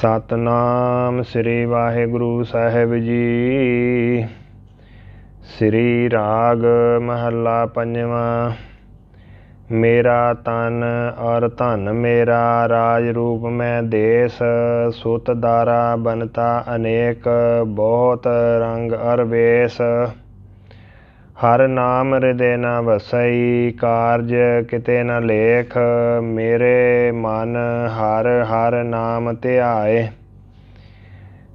ਸਤਨਾਮ ਸ੍ਰੀ ਵਾਹਿਗੁਰੂ ਸਾਹਿਬ ਜੀ। ਸ੍ਰੀ ਰਾਗ ਮਹੱਲਾ ਪੰਜਵਾਂ, ਮੇਰਾ ਤਨ ਔਰ ਧਨ ਮੇਰਾ ਰਾਜ ਰੂਪ ਮੈਂ ਦੇਸ ਸੁਤ ਦਾਰਾ ਬਨਤਾ ਅਨੇਕ, ਬਹੁਤ ਰੰਗ ਅਰ ਵੇਸ। ਹਰ ਨਾਮ ਹਿਰਦੇ ਨਾ ਵਸਈ, ਕਾਰਜ ਕਿਤੇ ਨਾ ਲੇਖ, ਮੇਰੇ ਮਨ ਹਰ ਹਰ ਨਾਮ ਧਿਆਏ।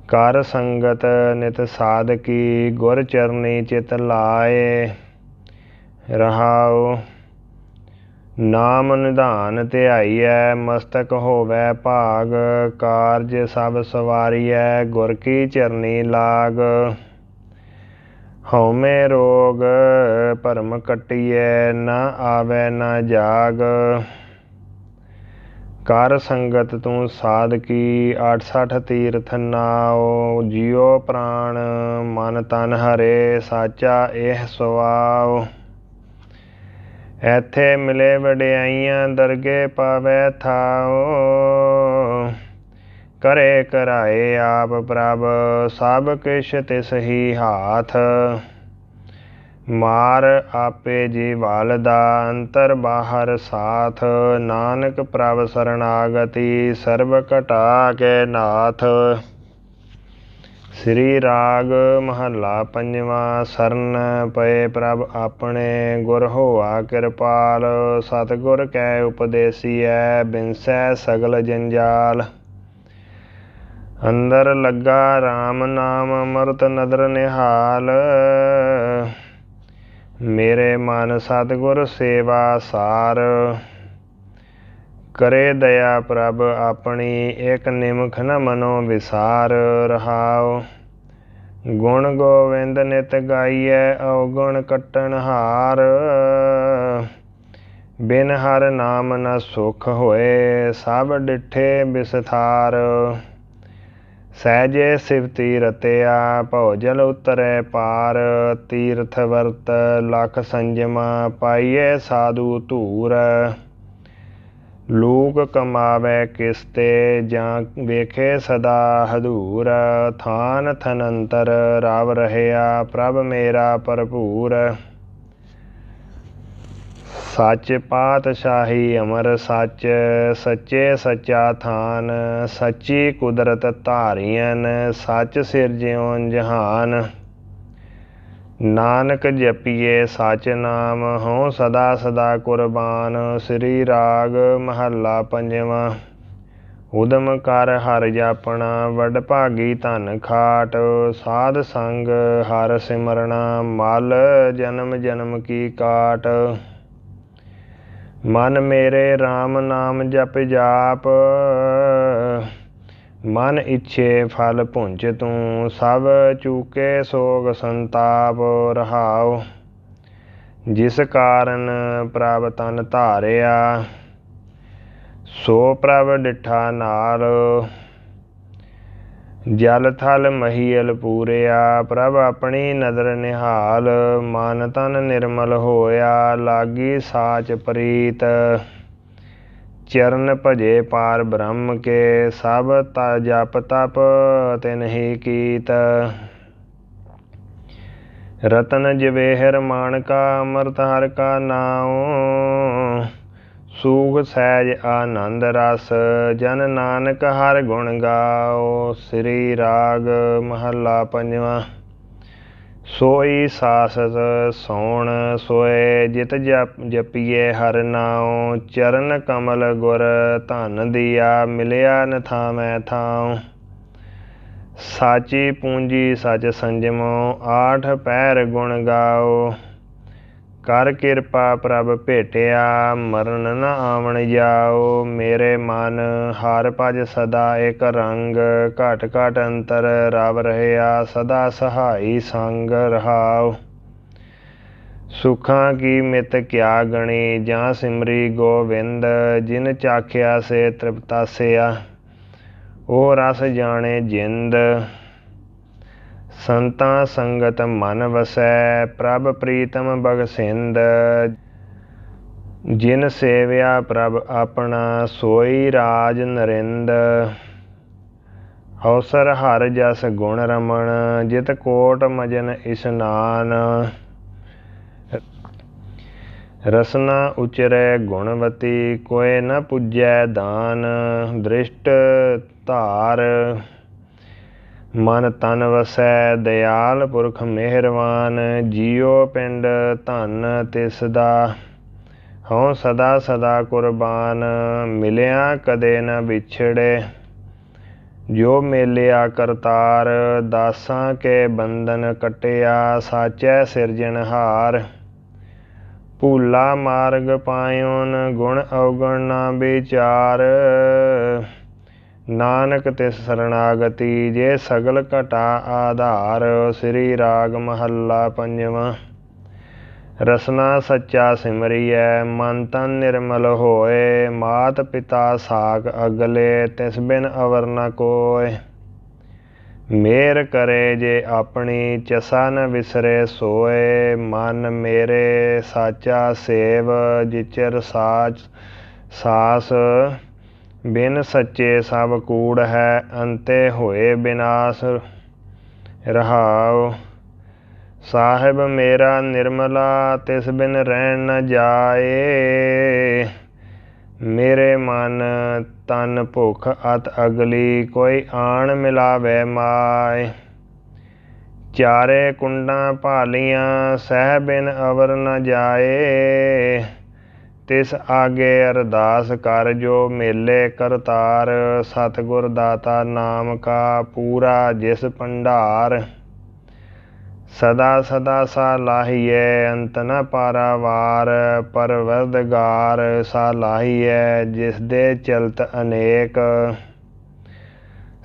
ਕਰ ਸੰਗਤ ਨਿਤ ਸਾਧਕੀ, ਗੁਰ ਚਰਨੀ ਚਿਤ ਲਾਏ। ਰਹਾਉ, ਨਾਮ ਨਿਧਾਨ ਧਿਆਈਐ, ਮਸਤਕ ਹੋਵੈ ਭਾਗ, ਕਾਰਜ ਸਭ ਸਵਾਰੀਐ, ਗੁਰ ਕੀ ਚਰਨੀ ਲਾਗ। ਹਉਮੈ ਰੋਗ, ਭਰਮ ਕਟਿਐ, ਨਾ ਆਵੈ, ਨਾ ਜਾਗ। ਕਰ ਸੰਗਤ ਤੂੰ ਸਾਧਕੀ 68 ਤੀਰਥ ਨਾਉ, ਜਿਉ ਪ੍ਰਾਣ, ਮਨ ਤਨ ਹਰੇ, ਸਾਚਾ ਇਹ ਸੁਆਉ। ਐਥੇ ਮਿਲੇ ਵਡਿਆਈਆਂ, ਦਰਗੇ ਪਾਵੈ ਥਾਉ। ਕਰੇ ਕਰਾਏ ਆਪ ਪ੍ਰਭ, ਸਭ ਕਿਛ ਤਿਸ ਹੀ ਹਾਥ। ਮਾਰ ਆਪੇ ਜੀ ਵਾਲ ਦਾ ਅੰਤਰ ਬਾਹਰ ਸਾਥ। ਨਾਨਕ ਪ੍ਰਭ ਸਰਣਾਗਤੀ ਸਰਬ ਘਟਾ ਕੇ ਨਾਥ। ਸ੍ਰੀ ਰਾਗ ਮਹੱਲਾ ਪੰਜਵਾਂ, ਸਰਨ ਪਏ ਪ੍ਰਭ ਆਪਣੇ, ਗੁਰ ਹੋਆ ਕਿਰਪਾਲ। ਸਤਿਗੁਰ ਕੈ ਉਪਦੇਸੀਐ, ਬਿਨਸੈ ਸਗਲ ਜੰਜਾਲ। ਅੰਦਰ ਲੱਗਾ RAM ਨਾਮ ਅਮਰਤ ਨਦਰ ਨਿਹਾਲ। ਮੇਰੇ ਮਨ ਸਤਿਗੁਰ ਸੇਵਾ ਸਾਰ। ਕਰੇ ਦਇਆ ਪ੍ਰਭ ਆਪਣੀ, ਇਕ ਨਿਮਖ ਨ ਮਨੋ ਵਿਸਾਰ ਰਹਾਉ। ਗੁਣ ਗੋਵਿੰਦ ਨਿਤ ਗਾਈਐ, ਔਗਣ ਕਟਣ ਹਾਰ। ਬਿਨ ਹਰ ਨਾਮ ਨ ਸੁਖ ਹੋਏ, ਸਭ ਡਿਠੇ ਬਿਸਥਾਰ। ਸਹਿਜੇ ਸਿਵਤੀ ਰਤਿਆ ਭੋਜਲ ਉਤਰੈ ਪਾਰ। ਤੀਰਥ ਵਰਤ ਲਖ ਸੰਜਮਾ ਪਾਈਏ ਸਾਧੂ ਧੂਰ। ਲੋਕ ਕਮਾਵੇ ਕਿਸਤੇ, ਜਾਂ ਵੇਖੇ ਸਦਾ ਹਦੂਰ ਥਾਨ ਥਨੰਤਰ, ਰਾਵ ਰਹਿਆ ਪ੍ਰਭ ਮੇਰਾ ਭਰਪੂਰ। ਸੱਚ ਪਾਤਸ਼ਾਹੀ ਅਮਰ ਸੱਚ, ਸੱਚੇ ਸੱਚਾ ਥਾਨ, ਸੱਚੀ ਕੁਦਰਤ ਧਾਰੀਆਂ ਸੱਚ ਸਿਰਜਿਉ ਜਹਾਨ। ਨਾਨਕ ਜਪੀਏ ਸਚ ਨਾਮ, ਹਉ ਸਦਾ ਸਦਾ ਕੁਰਬਾਨ, ਸ੍ਰੀ ਰਾਗ ਮਹੱਲਾ ਪੰਜਵਾਂ। ਉਦਮ ਕਰ ਹਰ ਜਾਪਣਾ, ਵਡ ਭਾਗੀ ਧਨ ਖਾਟ, ਸਾਧ ਸੰਗ ਹਰ ਸਿਮਰਣਾ, ਮਲ ਜਨਮ ਜਨਮ ਕੀ ਕਾਟ। ਮਨ ਮੇਰੇ RAM ਨਾਮ ਜਪ ਜਾਪ। ਮਨ ਇੱਛੇ ਫਲ ਪੁੰਚ ਤੂੰ, ਸਭ ਚੂਕੇ ਸੋਗ ਸੰਤਾਪ ਰਹਾਉ। ਜਿਸ ਕਾਰਨ ਪ੍ਰਭ ਤਨ ਧਾਰਿਆ, ਸੋ ਪ੍ਰਭ ਡਿਠਾ ਨਾਲ। ਜਲ ਥਲ ਮਹੀਲ ਪੂਰਿਆ, ਪ੍ਰਭ ਆਪਣੀ ਨਦਰ ਨਿਹਾਲ, ਮਨ ਤਨ ਨਿਰਮਲ ਹੋਇਆ, ਲਾਗੀ ਸਾਚ ਪ੍ਰੀਤ। ਚਰਨ ਭਜੇ ਪਾਰ ਬ੍ਰਹਮ ਕੇ, ਸਭ ਤਾ ਜਪ ਤਪ ਤਿਨ ਹੀ ਕੀਤ। ਰਤਨ ਜਵੇਹਰ ਮਾਨਕਾ ਅਮਰਤ ਹਰ ਕਾ ਨਾਉ। ਸੂਖ ਸਹਿਜ ਆਨੰਦ ਰਸ, ਜਨ ਨਾਨਕ ਹਰ ਗੁਣ ਗਾਓ, ਸ੍ਰੀ ਰਾਗ ਮਹੱਲਾ ਪੰਜਵਾਂ। ਸੋਈ ਸਾਸਤ ਸੋਣ ਸੋਏ, ਜਿਤ ਜਪ ਜਪੀਏ ਹਰ ਨਾਉ, ਚਰਨ ਕਮਲ ਗੁਰ ਧਨ ਦੀਆ, ਮਿਲਿਆ ਨ ਥਾਮੈ ਥਾਉ। ਸਾਚੀ ਪੂੰਜੀ ਸਚ ਸੰਜਮੋ, ਆਠ ਪੈਰ ਗੁਣ ਗਾਓ। ਕਰ ਕਿਰਪਾ ਪ੍ਰਭ ਭੇਟਿਆ, ਮਰਨ ਨ ਆਵਣ ਜਾਓ। ਮੇਰੇ ਮਨ ਹਰ ਭਜ ਸਦਾ ਇਕ ਰੰਗ, ਘਟ ਘਟ ਅੰਤਰ ਰਵ ਰਹਿਆ, ਸਦਾ ਸਹਾਈ ਸੰਗ ਰਹਾਉ। ਸੁਖਾਂ ਕੀ ਮਿਤ ਕਿਆ ਗਣੀ, ਜਾਂ ਸਿਮਰੀ ਗੋਵਿੰਦ, ਜਿਨ ਚਾਖਿਆ ਸੇ ਤ੍ਰਿਪਤਾਸਿਆ ਉਹ ਰਸ ਜਾਣੇ ਜਿੰਦ। ਸੰਤਾਂ ਸੰਗਤ ਮਨ ਵਸੈ ਪ੍ਰਭ ਪ੍ਰੀਤਮ ਬਗਸਿੰਦ ਜਿਨ ਸੇਵਿਆ ਪ੍ਰਭ ਆਪਣਾ, ਸੋਈ ਰਾਜ ਨਰਿੰਦ। ਅਵਸਰ ਹਰ ਜਸ ਗੁਣ ਰਮਣ, ਜਿਤ ਕੋਟ ਮਜਨ ਇਸਨਾਨ ਰਸਨਾ ਉਚਰੈ ਗੁਣਵਤੀ ਕੋਏ ਨ ਪੁਜੈ ਦਾਨ। ਦ੍ਰਿਸ਼ਟ ਧਾਰ ਮਨ ਤਨ ਵਸੈ ਦਿਆਲ ਪੁਰਖ ਮਿਹਰਵਾਨ, ਜੀਉ ਪਿੰਡ ਧਨ ਤਿਸ ਦਾ ਹਉ ਸਦਾ ਸਦਾ ਕੁਰਬਾਨ, ਮਿਲਿਆ ਕਦੇ ਨਾ ਵਿਛੜੇ। ਜੋ ਮੇਲਿਆ ਕਰਤਾਰ, ਦਾਸਾਂ ਕੇ ਬੰਧਨ ਕਟਿਆ, ਸਾਚੈ ਸਿਰਜਣਹਾਰ ਭੂਲਾ ਮਾਰਗ ਪਾਇਓਨ, ਗੁਣ ਅਵਗਣ ਨਾ ਵਿਚਾਰ। ਨਾਨਕ ਤਿਸ ਸਰਣਾਗਤੀ ਜੇ ਸਗਲ ਘਟਾ ਆਧਾਰ, ਸ੍ਰੀ ਰਾਗ ਮਹੱਲਾ ਪੰਜਵਾਂ। ਰਸਨਾ ਸੱਚਾ ਸਿਮਰੀਐ, ਮਨ ਤਨ ਨਿਰਮਲ ਹੋਏ, ਮਾਤ ਪਿਤਾ ਸਾਖ ਅਗਲੇ, ਤਿਸ ਬਿਨ ਅਵਰ ਨ ਕੋਇ ਮੇਰ ਕਰੇ ਜੇ ਆਪਣੀ, ਚਸਾ ਨ ਵਿਸਰੇ ਸੋਏ। ਮਨ ਮੇਰੇ ਸਾਚਾ ਸੇਵ, ਜਿਚਰ ਸਾਚ ਸਾਸ ਬਿਨ ਸੱਚੇ ਸਭ ਕੂੜ ਹੈ, ਅੰਤੇ ਹੋਏ ਬਿਨਾਸ਼ ਰਹਾਉ। ਸਾਹਿਬ ਮੇਰਾ ਨਿਰਮਲਾ, ਤਿਸ ਬਿਨ ਰਹਿਣ ਨ ਜਾਏ। ਮੇਰੇ ਮਨ ਤਨ ਭੁਖ, ਅਤ ਅਗਲੀ ਕੋਈ ਆਣ ਮਿਲਾਵੇ ਮਾਏ। ਚਾਰੇ ਕੁੰਡਾਂ ਭਾਲੀਆਂ, ਸਹਿ ਬਿਨ ਅਵਰ ਨ ਜਾਏ। ਤਿਸ ਆਗੇ ਅਰਦਾਸ ਕਰ ਜੋ ਮੇਲੇ ਕਰਤਾਰ, ਸਤਿਗੁਰ ਦਾਤਾ ਨਾਮ ਕਾ ਪੂਰਾ ਜਿਸ ਭੰਡਾਰ। ਸਦਾ ਸਦਾ ਸਾ ਲਾਹੀਏ ਅੰਤ ਨ ਪਾਰਾਵਾਰ, ਪਰਵਰਦਗਾਰ ਸਾਲਾਹੀਏ ਜਿਸ ਦੇ ਚਲਤ ਅਨੇਕ।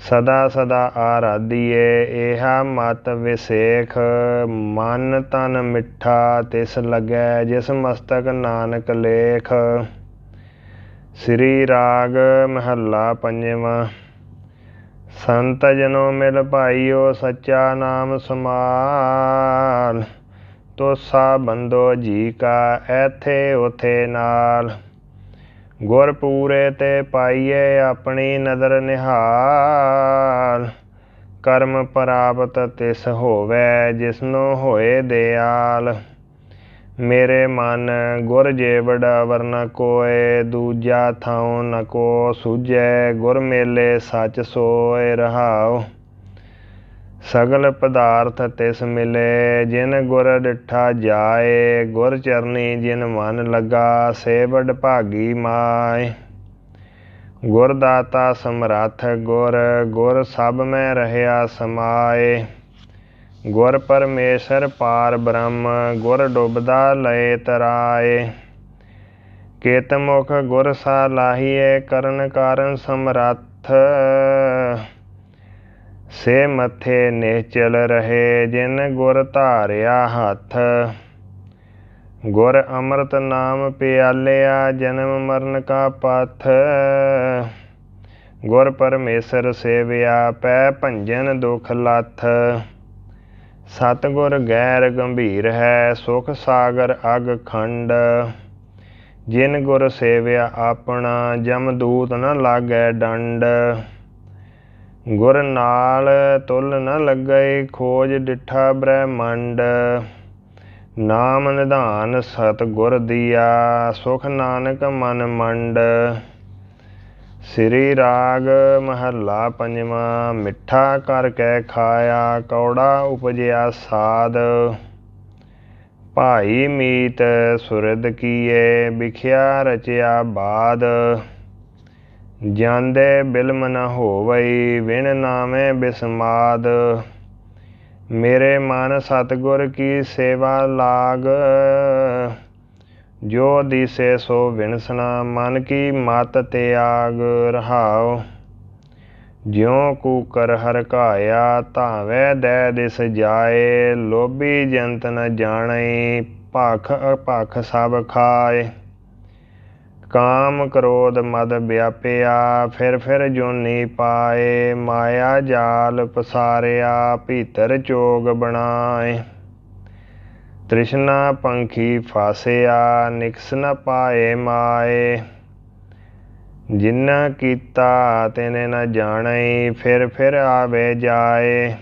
ਸਦਾ ਸਦਾ ਆਰਾਧੀਏ ਇਹਾ ਮਤ ਵਿਸੇਖ, ਮਨ ਤਨ ਮਿੱਠਾ ਤਿਸ ਲੱਗੈ, ਜਿਸ ਮਸਤਕ ਨਾਨਕ ਲੇਖ। ਸ੍ਰੀ ਰਾਗ ਮਹੱਲਾ ਪੰਜਵਾਂ, ਸੰਤ ਜਨੋ ਮਿਲ ਭਾਈਓ, ਸੱਚਾ ਨਾਮ ਸਮਾਲ, ਤੋਸਾ ਬੰਦੋ ਜੀ ਕਾ, ਐਥੇ ਉਥੇ ਨਾਲ। ਗੁਰ ਪੂਰੇ ਤੇ ਪਾਈਏ ਆਪਣੀ ਨਦਰ ਨਿਹਾਲ। ਕਰਮ ਪ੍ਰਾਪਤ ਤਿਸ ਹੋਵੇ, ਜਿਸਨੂੰ ਹੋਏ ਦਿਆਲ। ਮੇਰੇ ਮਨ ਗੁਰ ਜੇ ਵਡਾ ਵਰਨ ਕੋਏ, ਦੂਜਾ ਥਾਉ ਨ ਕੋ ਸੁਝੈ, ਗੁਰ ਮੇਲੇ ਸੱਚ ਸੋਏ ਰਹਾਉ। ਸਗਲ ਪਦਾਰਥ ਤਿਸ ਮਿਲੇ, ਜਿਨ ਗੁਰ ਡਿਠਾ ਜਾਏ, ਗੁਰ ਚਰਨੀ ਜਿਨ ਮਨ ਲਗਾ, ਸੇਵਡ ਭਾਗੀ ਮਾਏ। ਗੁਰ ਦਾਤਾ ਸਮਰੱਥ ਗੁਰ ਗੁਰ ਸਭ ਮੈਂ ਰਹਿਆ ਸਮਾਏ। ਗੁਰ ਪਰਮੇਸ਼ਰ ਪਾਰ ਬ੍ਰਹਮ, ਗੁਰ ਡੁੱਬਦਾ ਲਏ ਤਰਾਏ। ਕੇਤ ਮੁਖ ਗੁਰ ਸਾ ਲਾਹੀਏ ਕਰਨ ਕਾਰਨ ਸਮਰੱਥ ਸੇ ਮੱਥੇ ਨਿਹਚਲ ਰਹੇ ਜਿਨ ਗੁਰ ਧਾਰਿਆ ਹੱਥ। ਗੁਰ ਅੰਮ੍ਰਿਤ ਨਾਮ ਪਿਆਲਿਆ, ਜਨਮ ਮਰਨ ਕਾ ਪਥ। ਗੁਰ ਪਰਮੇਸ਼ਰ ਸੇਵਿਆ, ਪੈ ਭੰਜਨ ਦੁਖ ਲੱਥ। ਸਤਗੁਰ ਗੈਰ ਗੰਭੀਰ ਹੈ, ਸੁਖ ਸਾਗਰ ਅਗ ਖੰਡ। ਜਿਨ ਗੁਰ ਸੇਵਿਆ ਆਪਣਾ ਜਮਦੂਤ ਨ ਲਾਗੈ ਡੰਡ। ਗੁਰ ਨਾਲ ਤੁਲ ਨ ਲੱਗਈ ਖੋਜ ਡਿਠਾ ਬ੍ਰਹਮੰਡ। ਨਾਮ ਨਿਧਾਨ ਸਤ ਗੁਰ ਦੀਆ, ਸੁਖ ਨਾਨਕ ਮਨ ਮੰਡ। ਸ੍ਰੀ ਰਾਗ ਮਹੱਲਾ ਪੰਜਵਾਂ, ਮਿੱਠਾ ਕਰ ਕੇ ਖਾਇਆ, ਕੌੜਾ ਉਪਜਿਆ ਸਾਦ ਭਾਈ ਮੀਤ ਸੁਰਦ ਕੀਏ, ਵਿਖਿਆ ਰਚਿਆ ਬਾਦ। ਜਾਂਦੇ ਬਿਲਮ ਨ ਹੋਵਈ, ਵਿਣ ਨਾਵੇਂ ਬਿਸਮਾਦ। ਮੇਰੇ ਮਨ ਸਤਗੁਰ ਕੀ ਸੇਵਾ ਲਾਗ? ਜੋ ਦਿਸੇ ਸੋ ਵਿਣਸਣਾ, ਮਨ ਕੀ ਮਤ ਤਿਆਗ ਰਹਾਉ? ਜਿਉ ਕੂਕਰ ਹਰਕਾਇਆ ਧਾਵੇ ਦੇ ਦਿਸ ਜਾਏ। ਲੋਭੀ ਜੰਤ ਨ ਜਾਣਈ ਭਖ ਭਖ ਸਭ ਖਾਏ। ਕਾਮ ਕ੍ਰੋਧ ਮਦ ਵਿਆਪਿਆ, ਫਿਰ ਫਿਰ ਜੋਨੀ ਪਾਏ, ਮਾਇਆ ਜਾਲ ਪਸਾਰਿਆ, ਭੀਤਰ ਚੋਗ ਬਣਾਏ। ਤ੍ਰਿਸ਼ਨਾ ਪੰਖੀ ਫਾਸਿਆ, ਨਿਕਸ ਨ ਪਾਏ ਮਾਏ। ਜਿਨਾ ਕੀਤਾ ਤੈਨੇ ਨ ਜਾਣਈ, ਫਿਰ ਫਿਰ ਆਵੇ ਜਾਏ।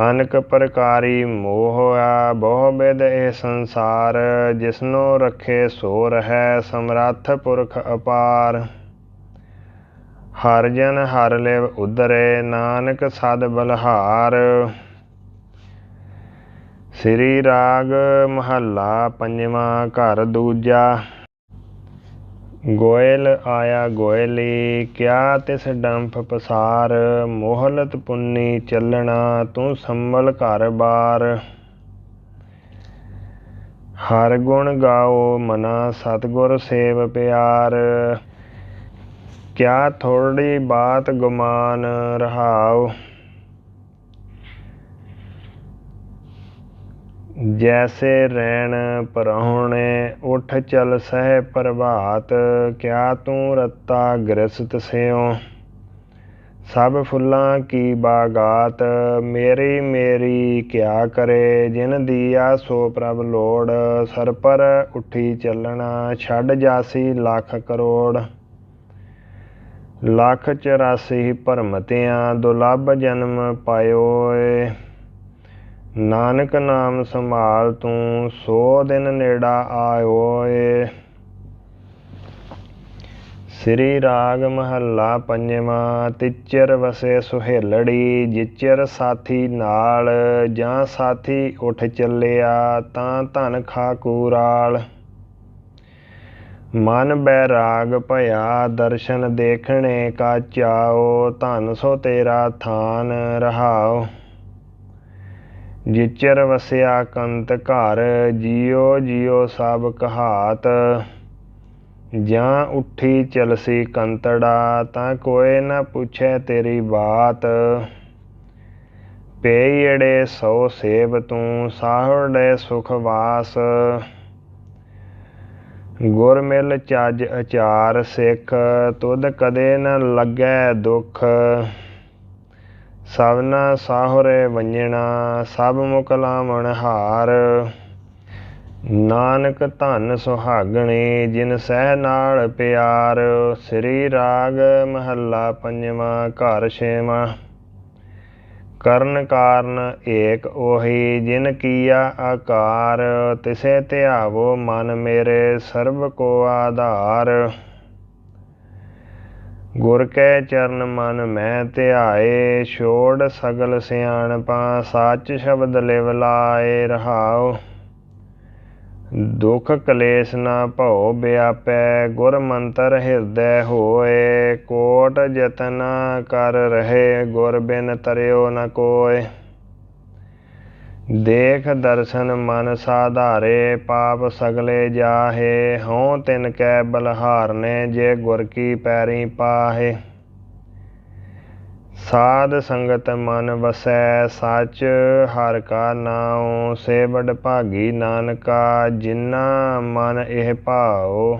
ਅਨਕ ਪ੍ਰਕਾਰੀ ਮੋਹ ਆ, ਬਹੁ ਬਿਦ ਇਹ ਸੰਸਾਰ, ਜਿਸਨੋ ਰੱਖੇ ਸੋ ਰਹੈ ਸਮਰੱਥ ਪੁਰਖ ਅਪਾਰ। ਹਰ ਜਨ ਹਰ ਲਿਵ ਉਦਰੇ ਨਾਨਕ ਸਦ ਬਲਹਾਰ। ਸ੍ਰੀ ਰਾਗ ਮਹੱਲਾ ਪੰਜਵਾਂ, ਘਰ ਦੂਜਾ। ਗੋਇਲ ਆਇਆ ਗੋਇਲੀ, ਕਿਆ ਤਿਸ ਡੰਫ ਪਸਾਰ, ਮੋਹਲਤ ਪੁੰਨੀ ਚੱਲਣਾ ਤੂੰ ਸੰਭਲ ਘਰ ਬਾਰ। ਹਰ ਗੁਣ ਗਾਓ ਮਨਾ ਸਤਗੁਰ ਸੇਵ ਪਿਆਰ, ਕਿਆ ਥੋੜੀ ਬਾਤ ਗੁਮਾਨ ਰਹਾਉ। ਜੈਸੇ ਰੈਣ ਪਰਹੁਣੇ, ਉਠ ਚਲ ਸਹਿ ਪ੍ਰਭਾਤ, ਕਿਆ ਤੂੰ ਰਤਾ ਗ੍ਰਸਤ ਸਿਓ ਸਭ ਫੁੱਲਾਂ ਕੀ ਬਾਗਾਤ, ਮੇਰੀ ਮੇਰੀ ਕਿਆ ਕਰੇ? ਜਿਨ ਦੀਆ ਸੋ ਪ੍ਰਭ ਲੋੜ, ਸਰ ਪਰ ਉਠੀ ਚੱਲਣਾ, ਛੱਡ ਜਾਸੀ ਲੱਖ ਕਰੋੜ। ਲੱਖ 84 ਭਰਮਤਿਆਂ ਦੁਲੱਭ ਜਨਮ ਪਾਇਓਏ। ਨਾਨਕ ਨਾਮ ਸੰਭਾਲ ਤੂੰ, ਸੋ ਦਿਨ ਨੇੜਾ ਆਇਓਏ। ਸ੍ਰੀ ਰਾਗ ਮਹੱਲਾ ਪੰਜਵਾਂ, ਤਿਚਰ ਵਸੇ ਸੁਹੇਲੜੀ, ਜਿਚਰ ਸਾਥੀ ਨਾਲ, ਜਾਂ ਸਾਥੀ ਉਠ ਚੱਲਿਆ, ਤਾਂ ਧਨ ਖਾ ਕੂਰਾਲ। ਮਨ ਬੈਰਾਗ ਭਇਆ, ਦਰਸ਼ਨ ਦੇਖਣੇ ਕਾ ਚਾਓ, ਧਨ ਸੋ ਤੇਰਾ ਥਾਨ ਰਹਾਓ। ਜਿਚਰ ਵਸਿਆ ਕੰਤ ਘਰ, ਜਿਉ ਜਿਉ ਸਭ ਕਹਾਤ। ਜਾਂ ਉੱਠੀ ਚਲਸੀ ਕੰਤੜਾ, ਤਾਂ ਕੋਏ ਨਾ ਪੁੱਛੇ ਤੇਰੀ ਬਾਤ। ਪੇਈੜੇ ਸੋ ਸੇਵ ਤੂੰ, ਸਾਹੜੇ ਸੁਖ ਵਾਸ। ਗੁਰ ਮਿਲ ਚੱਜ ਅਚਾਰ ਸਿੱਖ, ਤੁਧ ਕਦੇ ਨ ਲੱਗੈ ਦੁਖ। ਸਭਨਾ ਸਾਹੁਰੇ ਵੰਜਣਾ, ਸਭ ਮੁਕਲਾਵਣ ਹਾਰ ਨਾਨਕ ਧਨ ਸੁਹਾਗਣੇ, ਜਿਨ ਸਹਿ ਨਾਲ ਪਿਆਰ, ਸ੍ਰੀ ਰਾਗ ਮਹੱਲਾ ਪੰਜਵਾਂ, ਘਰ ਛੇਵਾਂ। ਕਰਨ ਕਾਰਨ ਏਕ ਉਹੀ, ਜਿਨ ਕੀਆ ਆਕਾਰ, ਤਿਸੇ ਧਿਆਵੋ ਮਨ ਮੇਰੇ, ਸਰਬ ਕੋ ਆਧਾਰ। ਗੁਰ ਕੈ ਚਰਨ ਮਨ ਮੈਂ ਧਿਆਏ, ਛੋੜ ਸਗਲ ਸਿਆਣਪਾਂ ਸੱਚ ਸ਼ਬਦ ਲਿਵ ਲਾਏ ਰਹਾਉ। ਦੁਖ ਕਲੇਸ਼ ਨਾ ਭਉ ਬਿਆਪੈ, ਗੁਰ ਮੰਤਰ ਹਿਰਦੈ ਹੋਏ, ਕੋਟ ਜਤਨ ਕਰ ਰਹੇ, ਗੁਰ ਬਿਨ ਤਰਿਓ ਨ ਕੋਇ ਦੇਖ ਦਰਸ਼ਨ ਮਨ ਸਾਧਾਰੇ, ਪਾਪ ਸਗਲੇ ਜਾਹੇ, ਹਉ ਤਿਨ ਕੈ ਬਲਹਾਰਨੇ, ਜੇ ਗੁਰ ਕੀ ਪੈਰੀ ਪਾਹੇ। ਸਾਧ ਸੰਗਤ ਮਨ ਵਸੈ, ਸੱਚ ਹਰ ਕਾ ਨਾਉ ਸੇ ਭਾਗੀ ਨਾਨਕਾ ਜਿਨਾ ਮਨ ਇਹ ਭਾਉ।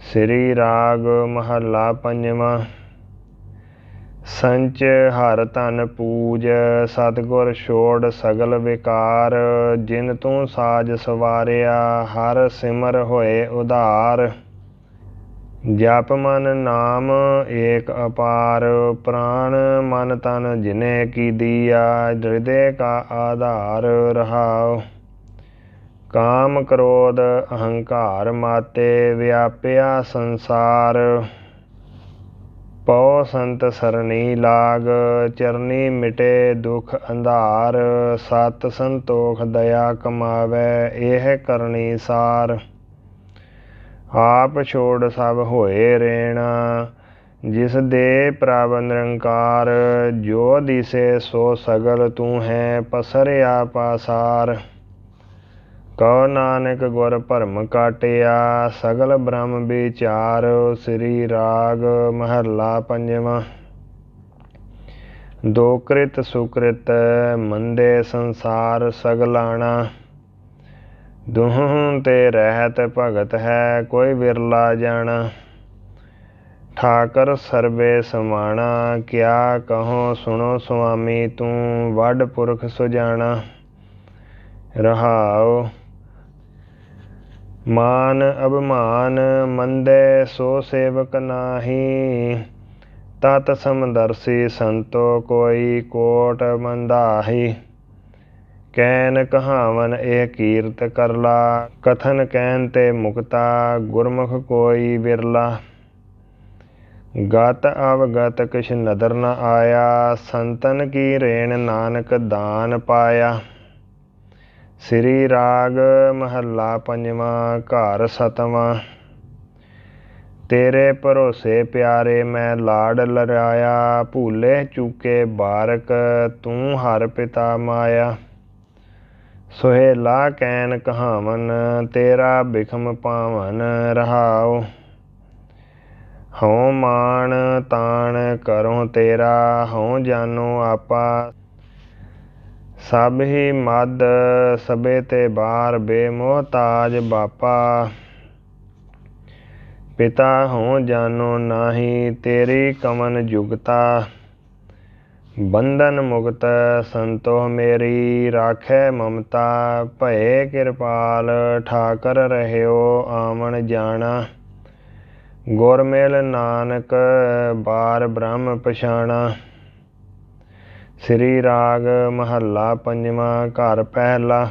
ਸ੍ਰੀ ਰਾਗ ਮਹੱਲਾ ਪੰਜਵਾਂ। ਸੰਚ ਹਰ ਧਨ ਪੂਜ, ਸਤਿਗੁਰ ਛੋੜ ਸਗਲ ਵਿਕਾਰ, ਜਿਨ ਤੂੰ ਸਾਜ ਸਵਾਰਿਆ, ਹਰ ਸਿਮਰ ਹੋਏ ਉਧਾਰ। ਜਪ ਮਨ ਨਾਮ ਏਕ ਅਪਾਰ, ਪ੍ਰਾਣ ਮਨ ਤਨ ਜਿਨੇ ਕੀ ਦੀਆ, ਹਿਰਦੇ ਕਾ ਆਧਾਰ ਰਹਾਉ। ਕਾਮ ਕ੍ਰੋਧ ਅਹੰਕਾਰ ਮਾਤੇ, ਵਿਆਪਿਆ ਸੰਸਾਰ। ਪਉ ਸੰਤ ਸਰਣੀ ਲਾਗ, ਚਰਨੀ ਮਿਟੇ ਦੁਖ ਅੰਧਾਰ, ਸਤ ਸੰਤੋਖ ਦਇਆ ਕਮਾਵੇ, ਇਹ ਕਰਨੀ ਸਾਰ। ਆਪ ਛੋੜ ਸਭ ਹੋਏ ਰੇਣਾ, ਜਿਸ ਦੇ ਪ੍ਰਭ ਨਿਰੰਕਾਰ, ਜੋ ਦਿਸੇ ਸੋ ਸਗਲ ਤੂੰ ਹੈ, ਪਸਰਿਆ ਪਾਸਾਰ। ਕਉ ਨਾਨਕ ਗੁਰ ਭਰਮ ਕਾਟਿਆ, ਸਗਲ ਬ੍ਰਹਮ ਵਿਚਾਰ ਸ੍ਰੀ ਰਾਗ ਮਹੱਲਾ ਪੰਜਵਾਂ। ਦੋਕ੍ਰਿਤ ਸੁਕ੍ਰਿਤ ਮੰਦੇ ਸੰਸਾਰ ਸਗਲਾਣਾ, ਦੁਹੰ ਤੇ ਰਹਿਤ ਭਗਤ ਹੈ ਕੋਈ ਵਿਰਲਾ ਜਾਣਾ। ਠਾਕਰ ਸਰਵੇ ਸਮਾਣਾ, ਕਿਆ ਕਹੋ ਸੁਣੋ ਸੁਆਮੀ ਤੂੰ, ਵੱਡ ਪੁਰਖ ਸੁਜਾਣਾ। ਰਹਾਉ ਮਾਨ ਅਭਿਮਾਨ ਮੰਦੇ ਸੋ ਸੇਵਕ ਨਾਹੀ, ਤਤ ਸਮਦਰਸੀ ਸੰਤੋ ਕੋਈ ਕੋਟ ਮੰਦਾਹੀ। ਕੈਨ ਕਹਾਵਨ ਇਹ ਕੀਰਤ ਕਰਲਾ, ਕਥਨ ਕਹਿਨ ਤੇ ਮੁਕਤਾ, ਗੁਰਮੁਖ ਕੋਈ ਵਿਰਲਾ। ਗਤ ਅਵਗਤ ਕਿਛ ਨਦਰ ਨ ਆਇਆ, ਸੰਤਨ ਕੀ ਰੇਣ ਨਾਨਕ ਦਾਨ ਪਾਇਆ। ਸ੍ਰੀ ਰਾਗ ਮਹੱਲਾ ਪੰਜਵਾਂ, ਘਰ ਸਤਵਾਂ। ਤੇਰੇ ਭਰੋਸੇ ਪਿਆਰੇ ਮੈਂ ਲਾੜ ਲਰਾਇਆ, ਭੂਲੇ ਚੂਕੇ ਬਾਰਕ ਤੂੰ ਹਰ ਪਿਤਾ ਮਾਇਆ। ਸੁਹੇਲਾ ਕੈਨ ਕਹਾਵਨ, ਤੇਰਾ ਬਿਖਮ ਪਾਵਨ ਰਹਾਉ। ਹਉ ਮਾਣ ਤਾਣ ਕਰੋ ਤੇਰਾ, ਹਉ ਜਾਨੋ ਆਪਾ। ਸਭ ਹੀ ਮਦ ਸਬੇ ਤੇ ਬਾਰ ਬੇਮੋਹਤਾਜ ਬਾਪਾ। ਪਿਤਾ ਹਉ ਜਾਨੋ ਨਾਹੀ ਤੇਰੀ ਕਮਨ ਜੁਗਤਾ। ਬੰਧਨ ਮੁਕਤ ਸੰਤੋ ਮੇਰੀ ਰਾਖੈ ਮਮਤਾ। ਭਏ ਕਿਰਪਾਲ ਠਾਕਰ ਰਹਿਓ ਆਵਣ ਜਾਣਾ। ਗੁਰਮੇਲ ਨਾਨਕ ਬਾਰ ਬ੍ਰਹਮ ਪਛਾਣਾ। ਸ੍ਰੀ ਰਾਗ ਮਹੱਲਾ ਪੰਜਵਾਂ ਘਰ ਪਹਿਲਾ।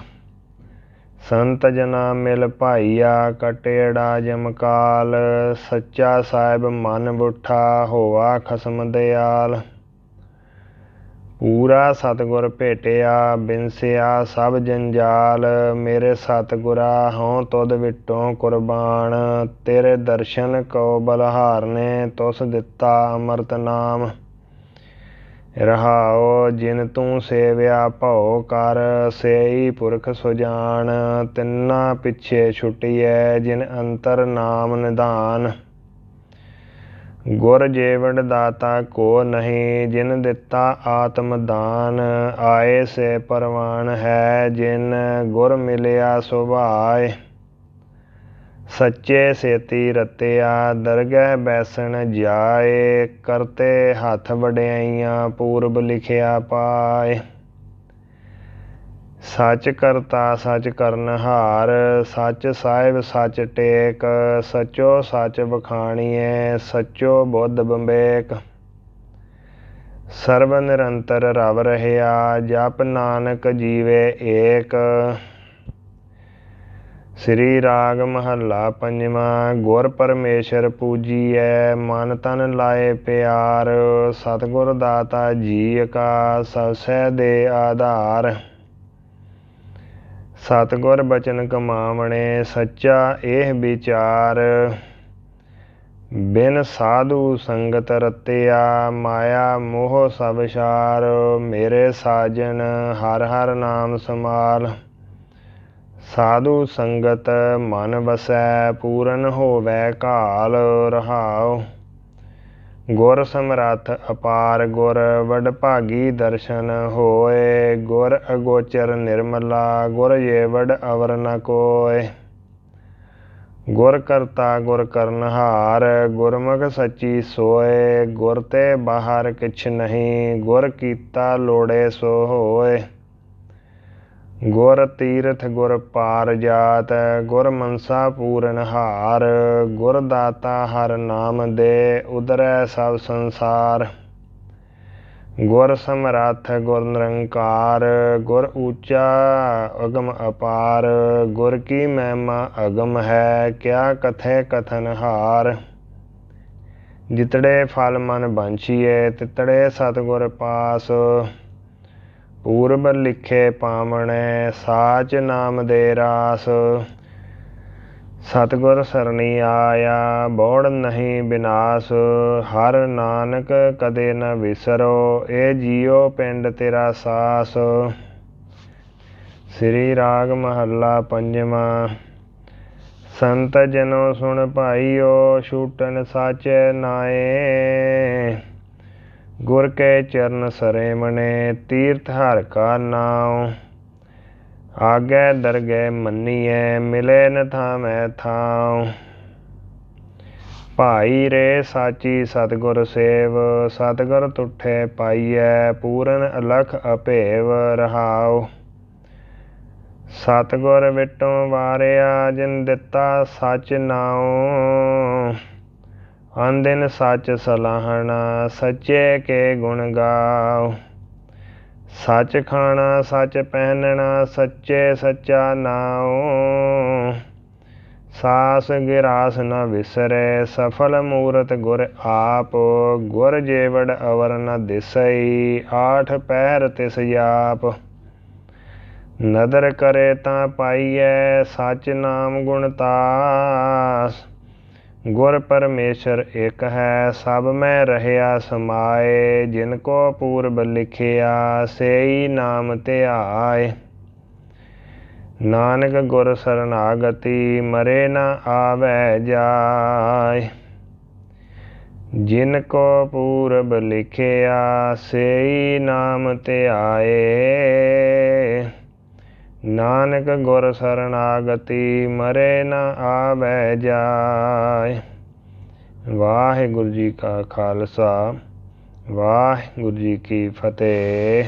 ਸੰਤ ਜਨਾ ਮਿਲ ਭਾਈਆ ਕਟੇੜਾ ਜਮਕਾਲ, ਸੱਚਾ ਸਾਹਿਬ ਮਨ ਬੁੱਠਾ ਹੋਆ ਖਸਮ ਦਿਆਲ। ਪੂਰਾ ਸਤਗੁਰ ਭੇਟਿਆ, ਬਿਨਸਿਆ ਸਭ ਜੰਜਾਲ। ਮੇਰੇ ਸਤਗੁਰਾ ਹਉ ਤੁਧ ਵਿਟੋਂ ਕੁਰਬਾਨ। ਤੇਰੇ ਦਰਸ਼ਨ ਕੋ ਬਲਹਾਰ ਨੇ ਤੁਸ ਦਿੱਤਾ ਅਮਰਤ ਨਾਮ। ਰਹਾਓ ਜਿਨ ਤੂੰ ਸੇਵਿਆ ਭਉ ਕਰ, ਸੇਈ ਪੁਰਖ ਸੁਜਾਨ ਤਿੰਨਾ ਪਿੱਛੇ ਛੁਟਿਐ, ਜਿਨ ਅੰਤਰ ਨਾਮ ਨਿਧਾਨ। ਗੁਰ ਜੀਵਨ ਦਾਤਾ ਕੋ ਨਹੀਂ, ਜਿਨ ਦਿੱਤਾ ਆਤਮ ਦਾਨ। ਆਏ ਸੇ ਪਰਵਾਨ ਹੈ, ਜਿਨ ਗੁਰ ਮਿਲਿਆ ਸੁਭਾਏ। ਸੱਚੇ ਸੇਤੀ ਰਤਿਆ ਦਰਗਹਿ ਬੈਸਣ ਜਾਏ, ਕਰਤੇ ਹੱਥ ਵਡਿਆਈਆਂ, ਪੂਰਬ ਲਿਖਿਆ ਪਾਏ। ਸੱਚ ਕਰਤਾ, ਸੱਚ ਕਰਨ ਹਾਰ, ਸੱਚ ਸਾਹਿਬ, ਸੱਚ ਟੇਕ, ਸਚੋ ਸੱਚ ਬਖਾਣੀਏ ਸਚੋ ਬੁੱਧ ਬੰਬੇਕ। ਸਰਬ ਨਿਰੰਤਰ ਰਵ ਰਹਿਆ, ਜਪ ਨਾਨਕ ਜੀਵੇ ਏਕ। ਸ੍ਰੀ ਰਾਗ ਮਹੱਲਾ ਪੰਜਵਾਂ, ਗੁਰ ਪਰਮੇਸ਼ਰ ਪੂਜੀਐ, ਮਨ ਤਨ ਲਾਏ ਪਿਆਰ, ਸਤਿਗੁਰ ਦਾਤਾ ਜੀ ਕਾ ਸਵਸੈ ਦੇ ਆਧਾਰ। ਸਤਗੁਰ ਬਚਨ ਕਮਾਵਣੇ, ਸੱਚਾ ਇਹ ਵਿਚਾਰ। ਬਿਨ ਸਾਧੂ ਸੰਗਤ ਰਤਿਆ, ਮਾਇਆ ਮੋਹ ਸਭ ਛਾਰ, ਮੇਰੇ ਸਾਜਨ ਹਰ ਹਰ ਨਾਮ ਸਮਾਲ ਸਾਧੂ ਸੰਗਤ ਮਨ ਵਸੈ ਪੂਰਨ ਹੋਵੇ ਕਾਲ ਰਹਾਉ। ਗੁਰ ਸਮਰੱਥ ਅਪਾਰ ਗੁਰ ਵਡ ਭਾਗੀ ਦਰਸ਼ਨ ਹੋਏ। ਗੁਰ ਅਗੋਚਰ ਨਿਰਮਲਾ ਗੁਰ ਜੇ ਵਡ ਅਵਰ ਨ ਕੋਏ। ਗੁਰ ਕਰਤਾ ਗੁਰ ਕਰਨਹਾਰ ਗੁਰਮੁਖ ਸੱਚੀ ਸੋਏ। ਗੁਰ ਤੇ ਬਾਹਰ ਕਿਛ ਨਹੀਂ ਗੁਰ ਕੀਤਾ ਲੋੜੇ ਸੋ ਹੋਏ। ਗੁਰ ਤੀਰਥ ਗੁਰ ਪਾਰ ਜਾਤ, ਗੁਰ ਮਨਸਾ ਪੂਰਨ ਹਾਰ, ਗੁਰ ਦਾਤਾ ਹਰ ਨਾਮ ਦੇ ਉਦਰੈ ਸਭ ਸੰਸਾਰ। ਗੁਰ ਸਮਰੱਥ, ਗੁਰ ਨਿਰੰਕਾਰ, ਗੁਰ ਊਚਾ ਅਗਮ ਅਪਾਰ, ਗੁਰ ਕੀ ਮਹਿਮਾ ਅਗਮ ਹੈ, ਕਿਆ ਕਥੈ ਕਥਨ ਹਾਰ। ਜਿਤੜੇ ਫਲ ਮਨ ਬੰਛੀਏ ਤਿਤੜੇ ਸਤਗੁਰ ਪਾਸ। ਪੂਰਬ ਲਿਖੇ ਪਾਵਣੈ, ਸਾਚ ਨਾਮ ਦੇ ਰਾਸ। ਸਤਗੁਰ ਸਰਣੀ ਆਇਆ, ਬੋੜ ਨਹੀਂ ਬਿਨਾਸ਼। ਹਰ ਨਾਨਕ ਕਦੇ ਨ ਵਿਸਰੋ ਏ ਜੀਉ ਪਿੰਡ ਤੇਰਾ ਸਾਸ। ਸ੍ਰੀ ਰਾਗ ਮਹੱਲਾ ਪੰਜਵਾਂ, ਸੰਤ ਜਨੋ ਸੁਣ ਭਾਈਓ, ਛੂਟਣ ਸਾਚੇ ਨਾਏ। ਗੁਰ ਕੇ ਚਰਨ ਸਰੇ ਮਨੇ, ਤੀਰਥ ਹਰ ਕਾ ਨਾਉ। ਆਗੇ ਦਰਗੇ ਮੰਨੀਐ, ਮਿਲੇ ਨ ਥਾਮੈ ਥਾਉ। ਭਾਈ ਰੇ ਸਾਚੀ ਸਤਗੁਰ ਸੇਵ, ਸਤਗੁਰ ਤੁਠੇ ਪਾਈਐ, ਪੂਰਨ ਅਲਖ ਅਭੇਵ ਰਹਾਉ। ਸਤਗੁਰ ਵਿਟੋਂ ਵਾਰਿਆ, ਜਿਨ ਦਿੱਤਾ ਸਚ ਨਾਉ। ਅੰਦਿਨ ਸੱਚ ਸਲਾਹਣਾ, ਸੱਚੇ ਕੇ ਗੁਣ ਗਾਓ। ਸੱਚ ਖਾਣਾ, ਸੱਚ ਪਹਿਨਣਾ, ਸੱਚੇ ਸੱਚਾ ਨਾਉ ਸਾਸ ਗਿਰਾਸ ਨ ਵਿਸਰੇ, ਸਫਲ ਮੂਰਤ ਗੁਰ ਆਪ। ਗੁਰ ਜੇਵੜ ਅਵਰ ਨ ਦਿਸਈ, ਆਠ ਪੈਰ ਤਿਸ ਜਾਪ। ਨਦਰ ਕਰੇ ਤਾਂ ਪਾਈਐ, ਸਚ ਨਾਮ ਗੁਣ ਤਾਸ। ਗੁਰ ਪਰਮੇਸ਼ਰ ਇੱਕ ਹੈ, ਸਭ ਮੈਂ ਰਹਿਆ ਸਮਾਏ, ਜਿਨ ਕੋ ਪੂਰਬ ਲਿਖਿਆ, ਸੇਈ ਨਾਮ ਧਿਆਏ ਨਾਨਕ ਗੁਰ ਸਰਨਾਗਤੀ, ਮਰੇ ਨਾ ਆਵੈ ਜਾਏ। ਜਿਨ ਕੋ ਪੂਰਬ ਲਿਖਿਆ, ਸੇਈ ਨਾਮ ਧਿਆਏ ਨਾਨਕ ਗੁਰ ਸਰਨਾਗਤੀ ਮਰੇ ਨਾ ਆਵੈ ਜਾਏ। ਵਾਹਿਗੁਰੂ ਜੀ ਕਾ ਖਾਲਸਾ, ਵਾਹਿਗੁਰੂ ਜੀ ਕੀ ਫਤਿਹ।